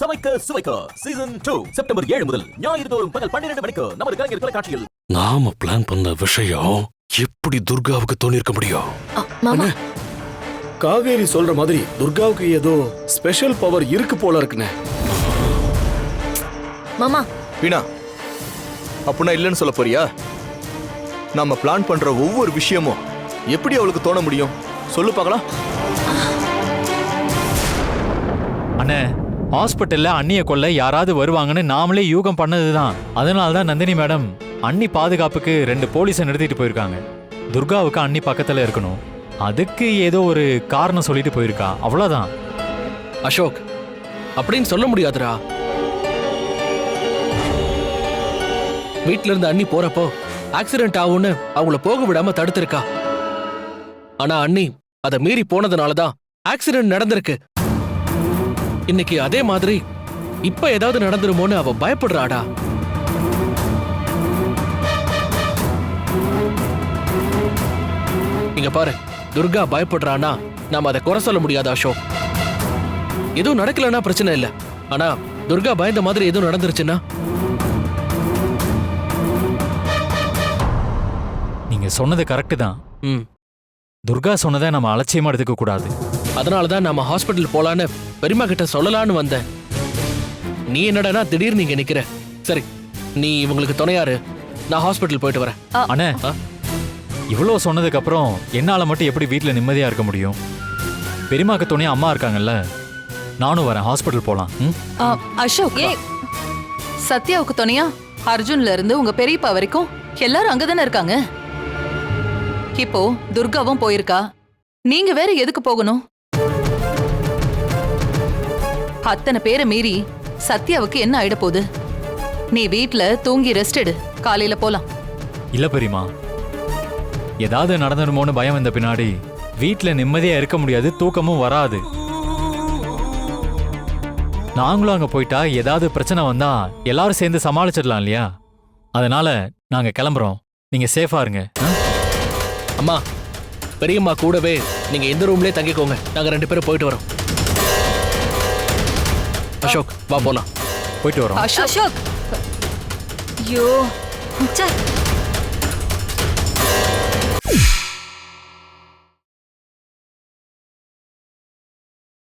சமைக்க சுவைக்க season two September ஏழு முதல் ஞாயிறு தோறும் பகல் பன்னிரண்டு மணிக்கு நமது கலைஞர் தொலைக்காட்சியில். நாம பிளான் பண்ண விஷயம் எப்படி துர்காவுக்கு தோணிருக்க முடியும்? மாமா. காவேரி சொல்ற மாதிரி துர்காவுக்கு ஏதோ ஸ்பெஷல் பவர் இருக்கு போல இருக்குண்ணே. மாமா. வீணா அப்படின்னா இல்லைன்னு சொல்ல போறியா? நம்ம பிளான் பண்ற ஒவ்வொரு விஷயமும் எப்படி அவளுக்கு தோண முடியும்? சொல்லு பார்க்கலாம். அண்ணே ஹாஸ்பிட்டல்ல அண்ணிய கொல்ல யாராவது வருவாங்கன்னு நாமளே யூகம் பண்ணதுதான். அதனால தான் நந்தினி மேடம் அண்ணி பாதுகாப்புக்கு ரெண்டு போலீஸை நிறுத்திட்டு போயிருக்காங்க. துர்காவுக்கு அண்ணி பக்கத்துல இருக்கணும். அதுக்கு ஏதோ ஒரு காரணம் சொல்லிட்டு போயிருக்கா. அவ்வளவுதான். அசோக் அப்படின்னு சொல்ல முடியாதுடா. வீட்ல இருந்து அண்ணி போறப்போ ஆக்சிடென்ட் ஆகும்னு அவங்கள போக விடாம தடுத்திருக்கா. ஆனா அண்ணி அதை மீறி போனதுனால தான் ஆக்சிடென்ட் நடந்திருக்கு. இன்னைக்கு அதே மாதிரி இப்ப ஏதாவது நடந்துருமோன்னு அவ பயப்படுறாடா. இங்க பாரு துர்கா பயப்படுறானா நாம அதை குறை சொல்ல முடியாது அசோக். எதுவும் நடக்கலன்னா பிரச்சனை இல்ல. ஆனா துர்கா பயந்த மாதிரி எதுவும் நடந்துருச்சுன்னா? நீங்க சொன்னது கரெக்டு தான். ம். துர்கா சொன்னதை நம்ம அலட்சியமா எடுத்துக்க கூடாது. அதனால தான் நம்ம ஹாஸ்பிட்டல் போலான்னு பெரியம்மா கிட்ட சொல்லலான்னு வந்தேன். நீ என்னடானா திடீர்னு இங்க நிக்கிற? சரி நீ இவங்களுக்கு துணையாரு. நான் ஹாஸ்பிட்டல் போயிட்டு வரேன். அண்ணே? இவ்வளோ சொன்னதுக்கு அப்புறம் என்னால மட்டும் எப்படி வீட்டில் நிம்மதியா இருக்க முடியும்? பெரியமாக்கு துணையா அம்மா இருக்காங்கல்ல நானும் வரேன் ஹாஸ்பிட்டல் போலாம். ம்? ஆ, அசோக் ஏ சத்யாவுக்கு துணையா? அர்ஜுன்ல இருந்து உங்க பெரியப்பா வரைக்கும் எல்லாரும் அங்கதானே இருக்காங்க? இப்போ துர்காவும் போயிருக்கா? நீங்க வேற எதுக்கு போகணும்? அத்தனை பேரை மீறி சத்யாவுக்கு என்ன ஆயிட போகுது நீ வீட்ல தூங்கி ரெஸ்ட் எடு. காலையில போலாம். இல்ல பெரியமா ஏதாவது நடந்துடுமோன்னு பயம் வந்த பின்னாடி வீட்டில் நிம்மதியா இருக்க முடியாது தூக்கமும் வராது. நாங்களும் அங்க போயிட்டா ஏதாவது பிரச்சனை வந்தா எல்லாரும் சேர்ந்து சமாளிச்சிடலாம் இல்லையா? அதனால நாங்க கிளம்புறோம். நீங்க சேஃபா இருங்க? அம்மா பெரியம்மா கூடவே நீங்க இந்த ரூம்லயே தங்கிக்கோங்க. நாங்க ரெண்டு பேரும் போயிட்டு வரோம். அசோக் வா போலாம் போயிட்டு வரோம் அசோக் அசோக் ஐயோ